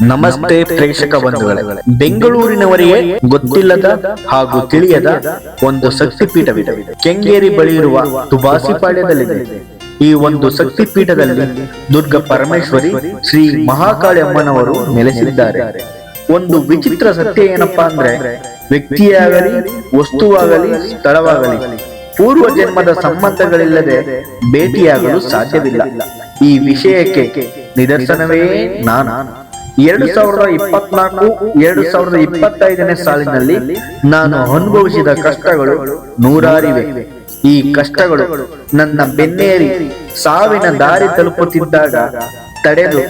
ನಮಸ್ತೆ ಪ್ರೇಕ್ಷಕ ಬಂಧುಗಳೇ. ಬೆಂಗಳೂರಿನವರಿಗೆ ಗೊತ್ತಿಲ್ಲದ ಹಾಗೂ ತಿಳಿಯದ ಒಂದು ಶಕ್ತಿ ಪೀಠವಿದೆ ಕೆಂಗೇರಿ ಬಳಿ ಇರುವ ತುಬಾಸಿಪಾಳ್ಯದಲ್ಲಿದೆ ಈ ಒಂದು ಶಕ್ತಿ ಪೀಠದಲ್ಲಿ ದುರ್ಗ ಪರಮೇಶ್ವರಿ ಶ್ರೀ ಮಹಾಕಾಳಿ ಅಮ್ಮನವರು ನೆಲೆಸಿದ್ದಾರೆ. ಒಂದು ವಿಚಿತ್ರ ಸತ್ಯ ಏನಪ್ಪಾ ಅಂದ್ರೆ ವ್ಯಕ್ತಿಯಾಗಲಿ ವಸ್ತುವಾಗಲಿ ಸ್ಥಳವಾಗಲಿ. ಪೂರ್ವ ಜನ್ಮದ ಸಂಬಂಧಗಳಿಲ್ಲದೆ ಭೇಟಿಯಾಗಲು ಸಾಧ್ಯವಿಲ್ಲ. ಈ ವಿಷಯಕ್ಕೆ ನಿದರ್ಶನವೇ ನಾನು. ಎರಡು ಸಾವಿರದ ಇಪ್ಪತ್ನಾಲ್ಕು ಎರಡು ಸಾವಿರದ ಇಪ್ಪತ್ತೈದನೇ ಸಾಲಿನಲ್ಲಿ ನಾನು ಅನುಭವಿಸಿದ ಕಷ್ಟಗಳು ನೂರಾರಿವೆ. ಈ ಕಷ್ಟಗಳು ನನ್ನ ಬೆನ್ನೇರಿ ಸಾವಿನ ದಾರಿ ತಲುಪುತ್ತಿದ್ದಾಗ ತಡೆದು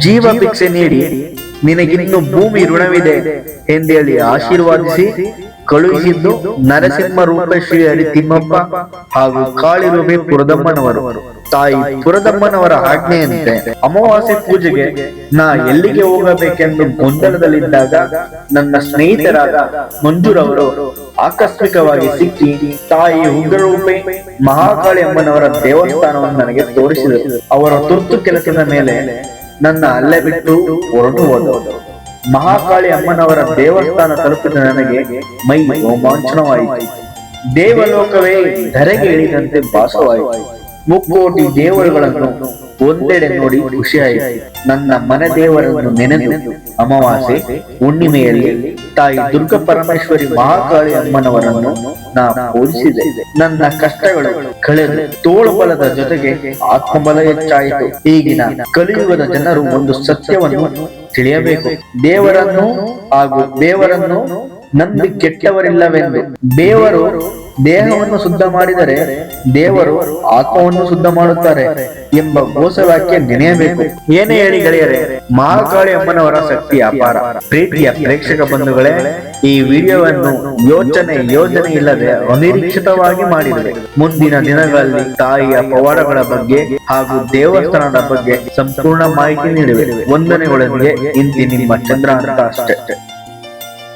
ಜೀವ ಭಿಕ್ಷೆ ನೀಡಿ ನಿನಗಿನ್ನು ಭೂಮಿ ಋಣವಿದೆ ಎಂದೇಳಿ ಆಶೀರ್ವಾದಿಸಿ ಕಳುಹಿಸಿದ್ದು ನರಸಿಂಹ ರೂಪ ಶ್ರೀ ಹರಿ ತಿಮ್ಮಪ್ಪ ಹಾಗೂ ಕಾಳಿರುವೆ ಪುರದಮ್ಮನವರು. ತಾಯಿ ಪುರದಮ್ಮನವರ ಆಜ್ಞೆಯಂತೆ ಅಮಾವಾಸ್ಯೆ ಪೂಜೆಗೆ ನಾ ಎಲ್ಲಿಗೆ ಹೋಗಬೇಕೆಂದು ಗೊಂದಲದಲ್ಲಿದ್ದಾಗ ನನ್ನ ಸ್ನೇಹಿತರಾದ ಮಂಜುರವರು ಆಕಸ್ಮಿಕವಾಗಿ ಸಿಕ್ಕಿ ತಾಯಿ ಉಗ್ರರೂಪೆ ಮಹಾಕಾಳಿ ಅಮ್ಮನವರ ದೇವಸ್ಥಾನವನ್ನು ನನಗೆ ತೋರಿಸಿದರು. ಅವರ ತುರ್ತು ಕೆಲಸದ ಮೇಲೆ ನನ್ನ ಅಲ್ಲೇ ಬಿಟ್ಟು ಹೊರಟು ಹೋದರು ಮಹಾಕಾಳಿ ಅಮ್ಮನವರ ದೇವಸ್ಥಾನ ತಲುಪಿದ ನನಗೆ ಮೈ ರೋಮಾಂಚನವಾಯಿತು. ದೇವಲೋಕವೇ ಧರೆಗೆ ಇಳಿದಂತೆ ಭಾಸವಾಯಿತು. ಮುಕ್ಕೋಟಿ ದೇವರುಗಳನ್ನು ಒಂದೆಡೆ ನೋಡಿ ಖುಷಿಯಾಯಿತು. ನನ್ನ ಮನೆ ದೇವರನ್ನು ನೆನೆದು ಅಮಾವಾಸ್ಯೆ, ಹುಣ್ಣಿಮೆಯಲ್ಲಿ ತಾಯಿ ದುರ್ಗ ಪರಮೇಶ್ವರಿ ಮಹಾಕಾಳಿ ಅಮ್ಮನವರನ್ನು ನಾ ಪೂಜಿಸಿದೆ. ನನ್ನ ಕಷ್ಟಗಳು ಕಳೆದು ತೋಳುಬಲದ ಜೊತೆಗೆ ಆತ್ಮಬಲ ಹೆಚ್ಚಾಯಿತು. ಈಗಿನ ಕಲಿಯುಗದ ಜನರು ಒಂದು ಸತ್ಯವನ್ನು ತಿಳಿಯಬೇಕು. ದೇವರನ್ನು ಹಾಗೂ ದೇವರನ್ನು ನಂಬಿ ಕೆಟ್ಟವರಿಲ್ಲವೆಂದು. ದೇವರು ದೇಹವನ್ನು ಶುದ್ಧ ಮಾಡಿದರೆ ದೇವರು ಆತ್ಮವನ್ನು ಶುದ್ಧ ಮಾಡುತ್ತಾರೆ ಎಂಬ ಘೋಷವಾಕ್ಯ ನೆನೆಯಬೇಕು. ಏನೇ ಹೇಳಿ ಗೆಳೆಯರೆ, ಮಹಾಕಾಳಿ ಅಮ್ಮನವರ ಶಕ್ತಿ ಅಪಾರ. ಪ್ರೀತಿಯ ಪ್ರೇಕ್ಷಕ ಬಂಧುಗಳೇ, ಈ ವಿಡಿಯೋವನ್ನು ಯೋಚನೆ ಯೋಜನೆ ಇಲ್ಲದೆ ಅನಿರೀಕ್ಷಿತವಾಗಿ ಮಾಡಿದರೆ ಮುಂದಿನ ದಿನಗಳಲ್ಲಿ ತಾಯಿಯ ಪವಾಡಗಳ ಬಗ್ಗೆ ಹಾಗೂ ದೇವಸ್ಥಾನದ ಬಗ್ಗೆ ಸಂಪೂರ್ಣ ಮಾಹಿತಿ ನೀಡಿವೆ. ವಂದನೆಗಳೊಂದಿಗೆ ಇಂತಿ ನಿಮ್ಮ ಚಂದ್ರ ಅಷ್ಟೇ.